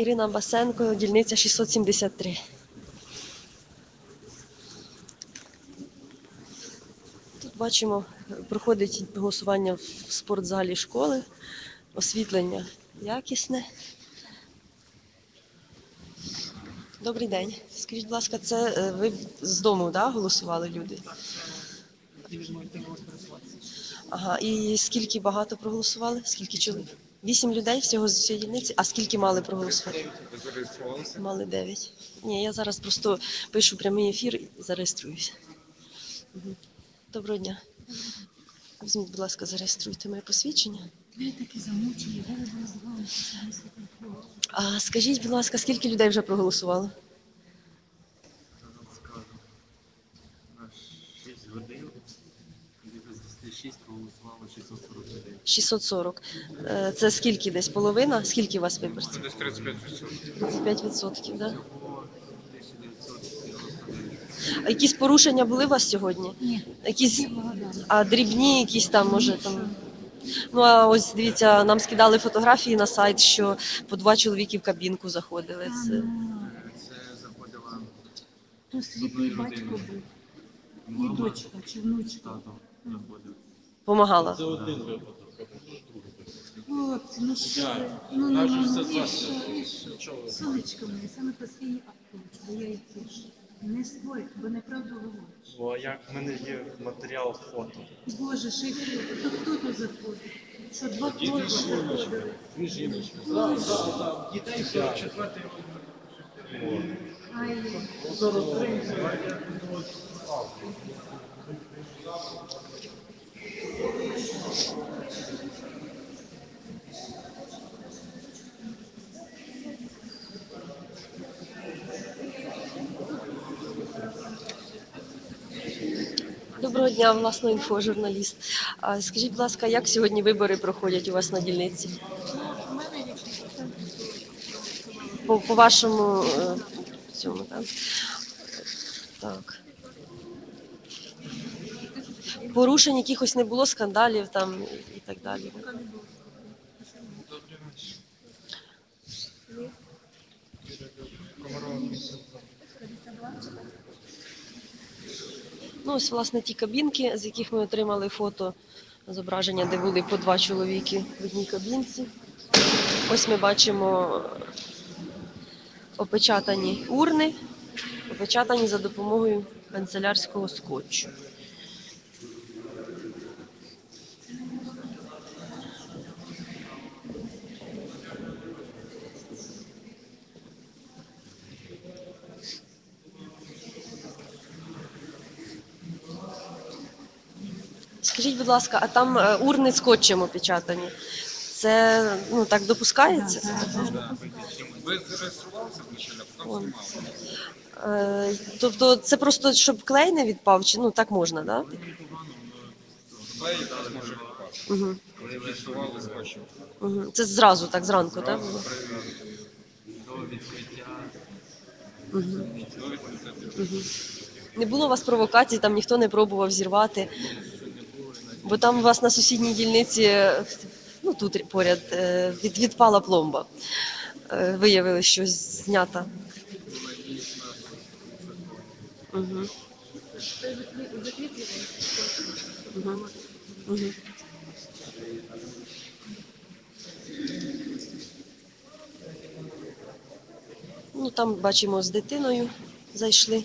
Ірина Басенко, дільниця 673. Тут бачимо, проходить голосування в спортзалі школи, освітлення якісне. Добрий день. Скажіть, будь ласка, це е, ви з дому да, голосували люди? Ага, і скільки багато проголосували? Скільки чоловік? Вісім людей всього з цієї дільниці. А скільки мали проголосувати? Мали дев'ять. Ні, я зараз просто пишу прямий ефір і зареєструюся. Доброго дня. Візьміть, будь ласка, зареєструйте моє посвідчення. А скажіть, будь ласка, скільки людей вже проголосувало? Скажу. На 6 годин. Десь 6 проголосувало 640 640. Е, Це скільки десь? Половина? Скільки у вас виборців? Десь 35%. 35%, да? Всього 1999. А якісь порушення були у вас сьогодні? Ні, Якісь, а дрібні якісь там, може, там. Ну, а ось дивіться, нам скидали фотографії на сайт, що по два чоловіки в кабінку заходили. Це... ну, Це заходила То сліпий батько був, і мама, дочка чи внучка. тато заходив. Помагала. Це один випадок. Хлопці, ну що ви? Ну, ну, Кажу, ну, все ну, і що? Нічого ви. Сонечко моє, саме постійні автобус, бо я їх пишу. Не спорь, бо неправду говориш. Бо як в мене є матеріал фото. Боже, ще й хто, то хто тут заходить? Що два хлопці заходили? Дві жіночки. Дітей 44 Ай, Доброго дня, власно, інфо, журналіст. Скажіть, будь ласка, як сьогодні вибори проходять у вас на дільниці? По, по вашому е, цьому, так? Так. Порушень якихось не було, скандалів там і так далі. Ну, ось, власне, ті кабінки, з яких ми отримали фото, зображення, де були по два чоловіки в одній кабінці. Ось ми бачимо опечатані урни, опечатані за допомогою канцелярського скотчу. Скажіть, будь ласка, а там е, урни скотчем опечатані? Це ну так допускається? Ви зареєструвалися вначале, а потім знімали. Е, тобто це просто щоб клей не відпав, чи ну так можна, так? Да? Може попасти. Угу, скотчем. угу. Це зразу, так зранку, так? Зразу було? при до відкриття. Угу, До відкриття. угу. Не було у вас провокацій, там ніхто не пробував зірвати. Бо там у вас на сусідній дільниці, е, ну тут поряд, е, від, відпала пломба. Е, Виявили, що знята. Ну, там бачимо з дитиною зайшли.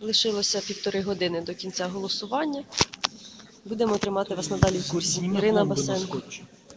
Лишилося півтори години до кінця голосування. Будемо тримати вас надалі в курсі. Ірина Басенко.